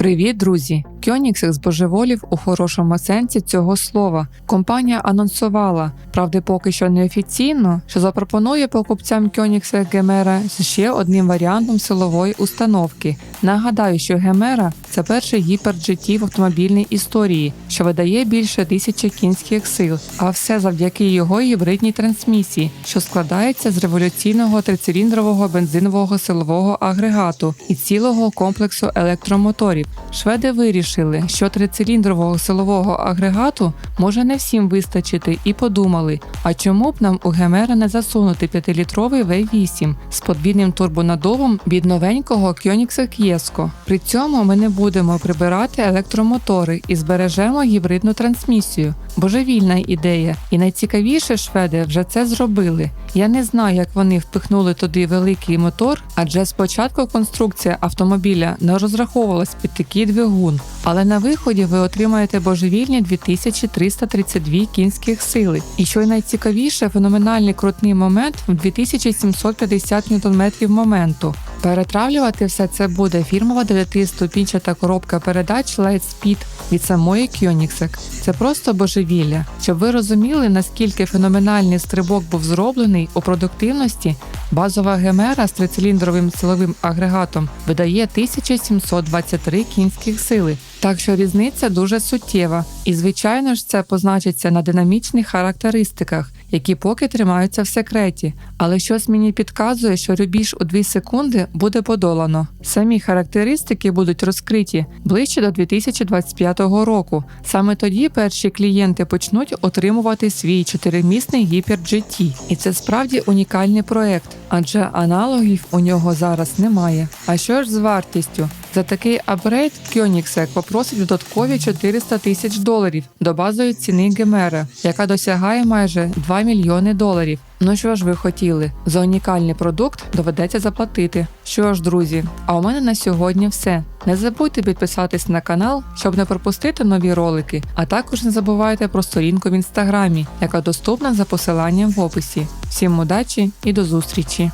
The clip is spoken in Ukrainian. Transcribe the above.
Привіт, друзі! Кьоніксик збожеволів у хорошому сенсі цього слова. Компанія анонсувала, правда, поки що неофіційно, що запропонує покупцям Кьонікса Гемера ще одним варіантом силової установки. Нагадаю, що Гемера це перший гіпер GT в автомобільній історії, що видає більше тисячі кінських сил, а все завдяки його гібридній трансмісії, що складається з революційного трициліндрового бензинового силового агрегату і цілого комплексу електромоторів. Шведи вирішили, що трициліндрового силового агрегату може не всім вистачити, і подумали: а чому б нам у Гемера не засунути 5-літровий V8 з подвійним турбонаддувом від новенького Koenigsegg Єско. При цьому ми не будемо прибирати електромотори і збережемо гібридну трансмісію. Божевільна ідея, і найцікавіше шведи вже це зробили. Я не знаю, як вони впихнули туди великий мотор, адже спочатку конструкція автомобіля не розраховувалась під такий двигун. Але на виході ви отримаєте божевільні 2332 кінських сили. І що найцікавіше, феноменальний крутний момент в 2750 Нм моменту. Перетравлювати все це буде фірмова 9-ступінчата коробка передач Lightspeed від самої Koenigsegg. Це просто божевілля. Щоб ви розуміли, наскільки феноменальний стрибок був зроблений у продуктивності, базова гемера з трициліндровим силовим агрегатом видає 1723 кінських сили. Так що різниця дуже суттєва, і звичайно ж це позначиться на динамічних характеристиках, які поки тримаються в секреті. Але щось мені підказує, що рубіж у 2 секунди буде подолано. Самі характеристики будуть розкриті ближче до 2025 року. Саме тоді перші клієнти почнуть отримувати свій чотиримісний гіпер GT. І це справді унікальний проект, адже аналогів у нього зараз немає. А що ж з вартістю? За такий апгрейд Koenigsegg попросить додаткові 400 тисяч доларів до базової ціни Гемера, яка досягає майже 2 мільйони доларів. Ну що ж ви хотіли? За унікальний продукт доведеться заплатити. Що ж, друзі, а у мене на сьогодні все. Не забудьте підписатись на канал, щоб не пропустити нові ролики, а також не забувайте про сторінку в інстаграмі, яка доступна за посиланням в описі. Всім удачі і до зустрічі!